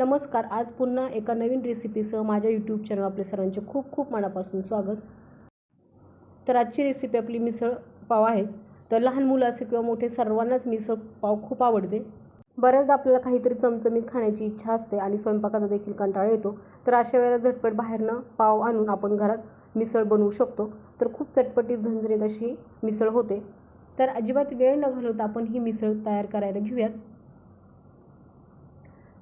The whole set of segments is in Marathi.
नमस्कार आज पुन्हा एका नवीन रेसिपीसह माझ्या यूट्यूब चॅनल आपले सर्वांचे खूप खूप मनापासून स्वागत. तर आजची रेसिपी आपली मिसळ पाव आहे. तर लहान मुलं असे किंवा मोठे सर्वांनाच मिसळ पाव खूप आवडते. बऱ्याचदा आपल्याला काहीतरी चमचमीत खाण्याची इच्छा असते आणि स्वयंपाकाचा देखील कंटाळा येतो. तर अशा वेळेला झटपट बाहेरनं पाव आणून आपण घरात मिसळ बनवू शकतो. तर खूप चटपटीत झंझरीत अशी मिसळ होते. तर अजिबात वेळ न घालवता आपण ही मिसळ तयार करायला घेऊयात.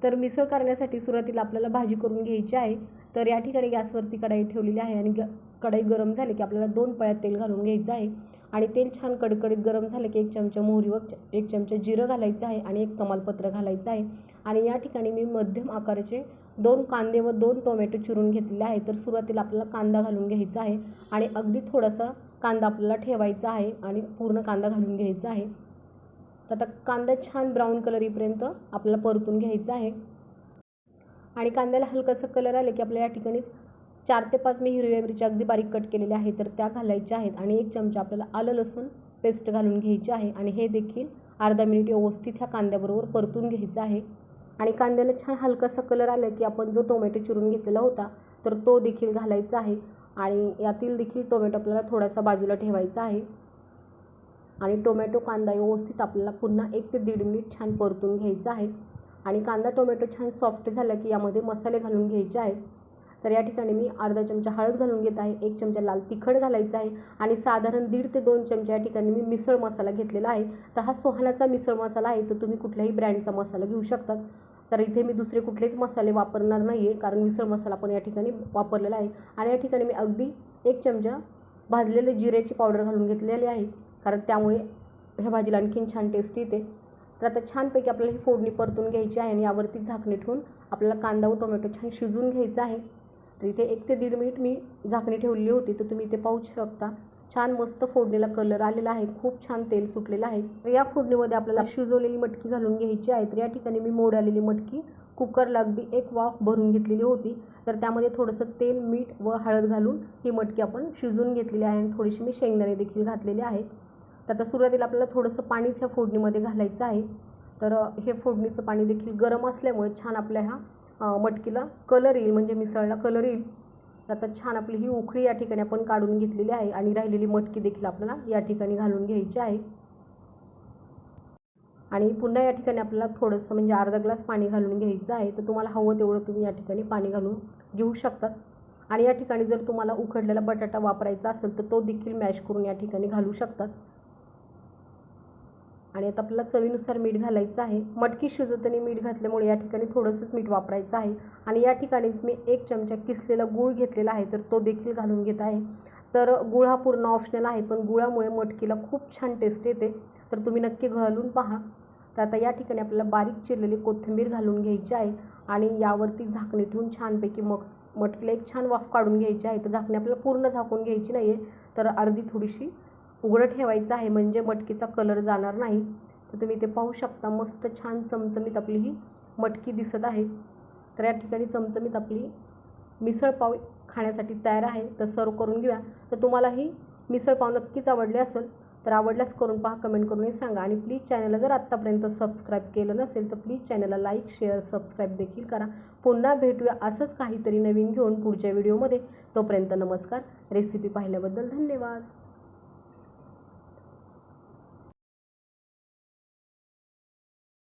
तर मिसळ करण्यासाठी सुरुवातीला आपल्याला भाजी करून घ्यायची आहे. तर या ठिकाणी गॅसवरती कढाई ठेवलेली आहे आणि ग कढाई गरम झाली की आपल्याला दोन पळ्यात तेल घालून घ्यायचं आहे. आणि तेल छान कडकडीत गरम झालं की एक चमचा मोहरीवर एक चमचा जिरं घालायचं आहे आणि एक तमालपत्र घालायचं आहे. आणि या ठिकाणी मी मध्यम आकाराचे दोन कांदे व दोन टोमॅटो चिरून घेतलेले आहे. तर सुरुवातीला आपल्याला कांदा घालून घ्यायचा आहे. आणि अगदी थोडासा कांदा आपल्याला ठेवायचा आहे आणि पूर्ण कांदा घालून घ्यायचा आहे. तर आता कांदा छान ब्राऊन कलर येईपर्यंत आपल्याला परतून घ्यायचा आहे. आणि कांद्याला हलकासा कलर आलं की आपल्या या ठिकाणी चार ते पाच मी हिरव्या मिरच्या अगदी बारीक कट केलेल्या आहेत तर त्या घालायच्या आहेत. आणि एक चमचा आपल्याला आलं लसूण पेस्ट घालून घ्यायची आहे. आणि हे देखील अर्धा मिनिट व्यवस्थित ह्या कांद्याबरोबर परतून घ्यायचं आहे. आणि कांद्याला छान हलकासा कलर आला की आपण जो टोमॅटो चिरून घेतलेला होता तर तो देखील घालायचा आहे. आणि यातील देखील टोमॅटो आपल्याला थोडासा बाजूला ठेवायचा आहे. आणि टोमॅटो कांदा व्यवस्थित आपल्याला पुन्हा एक ते दीड मिनिट छान परतून घ्यायचा आहे. आणि कांदा टोमॅटो छान सॉफ्ट झाला की यामध्ये मसाले घालून घ्यायचे आहेत तर या ठिकाणी मी अर्धा चमचा हळद घालून घेत आहे एक चमचा लाल तिखट घालायचा आहे आणि साधारण दीड ते दोन चमचे या ठिकाणी मी मिसळ मसाला घेतलेला आहे. तर हा सोहानाचा मिसळ मसाला आहे तर तुम्ही कुठल्याही ब्रँडचा मसाला घेऊ शकतात. तर इथे मी दुसरे कुठलेच मसाले वापरणार नाही आहे कारण मिसळ मसाला पण या ठिकाणी वापरलेला आहे. आणि या ठिकाणी मी अगदी एक चमचा भाजलेले जिऱ्याची पावडर घालून घेतलेली आहे. कारण त्यामुळे ह्या भाजीला आणखीन छान टेस्ट येते. तर आता छानपैकी आपल्याला ही फोडणी परतून घ्यायची आहे आणि यावरती झाकणी ठेवून आपल्याला कांदा व टोमॅटो छान शिजून घ्यायचा आहे. तर इथे एक ते दीड मिनिट मी झाकणी ठेवलेली होती तर तुम्ही इथे पाहू शकता. छान मस्त फोडणीला कलर आलेला आहे. खूप छान तेल सुटलेलं आहे. तर या फोडणीमध्ये आपल्याला शिजवलेली मटकी घालून घ्यायची आहे. तर या ठिकाणी मी मोड आलेली मटकी कुकरला अगदी एक वाफ भरून घेतलेली होती. तर त्यामध्ये थोडंसं तेल मीठ व हळद घालून ही मटकी आपण शिजवून घेतलेली आहे. आणि थोडीशी मी शेंगदाणे देखील घातलेली आहे तर आता सुरुवातीला आपल्याला थोडंसं पाणीच ह्या फोडणीमध्ये घालायचं आहे. तर हे फोडणीचं पाणी देखील गरम असल्यामुळे छान आपल्या ह्या मटकीला कलर येईल म्हणजे मिसळला कलर येईल. तर आता छान आपली ही उखळी या ठिकाणी आपण काढून घेतलेली आहे आणि राहिलेली मटकी देखील आपल्याला या ठिकाणी घालून घ्यायची आहे. आणि पुन्हा या ठिकाणी आपल्याला थोडंसं म्हणजे अर्धा ग्लास पाणी घालून घ्यायचं आहे. तर तुम्हाला हवं तेवढं तुम्ही या ठिकाणी पाणी घालून घेऊ शकतात आणि या ठिकाणी जर तुम्हाला उकडलेला बटाटा वापरायचा असेल तर तो देखील मॅश करून या ठिकाणी घालू शकतात आणि आता आपल्याला चवीनुसार मीठ घालायचं आहे. मटकी शिजवताना मीठ घातल्यामुळे या ठिकाणी थोडंसंच मीठ वापरायचं आहे. आणि या ठिकाणीच मी एक चमचा किसलेला गूळ घेतलेला आहे तर तो देखील घालून घेत आहे. तर गुळ हा पूर्ण ऑप्शनल आहे पण गुळामुळे मटकीला खूप छान टेस्ट येते. तर तुम्ही नक्की घालून पहा. तर आता या ठिकाणी आपल्याला बारीक चिरलेली कोथिंबीर घालून घ्यायची आहे आणि यावरती झाकणी ठेवून छानपैकी मग मटकीला एक छान वाफ काढून घ्यायची आहे. तर झाकणी आपल्याला पूर्ण झाकून घ्यायची नाही आहे तर अर्धी थोडीशी उघडं ठेवायचं आहे म्हणजे मटकीचा कलर जाणार नाही तर तुम्ही ते पाहू शकता मस्त छान चमचमीत आपली ही मटकी दिसत आहे. तर या ठिकाणी चमचमीत आपली मिसळपाव खाण्यासाठी तयार आहे. तर सर्व करून घेऊया. तर तुम्हाला ही मिसळपाव नक्कीच आवडली असेल तर आवडल्यास करून पहा कमेंट करूनही सांगा. आणि प्लीज चॅनलला जर आत्तापर्यंत सबस्क्राईब केलं नसेल तर प्लीज चॅनलला लाईक शेअर सबस्क्राईब देखील करा. पुन्हा भेटूया असंच काहीतरी नवीन घेऊन पुढच्या व्हिडिओमध्ये तोपर्यंत नमस्कार. रेसिपी पाहिल्याबद्दल धन्यवाद.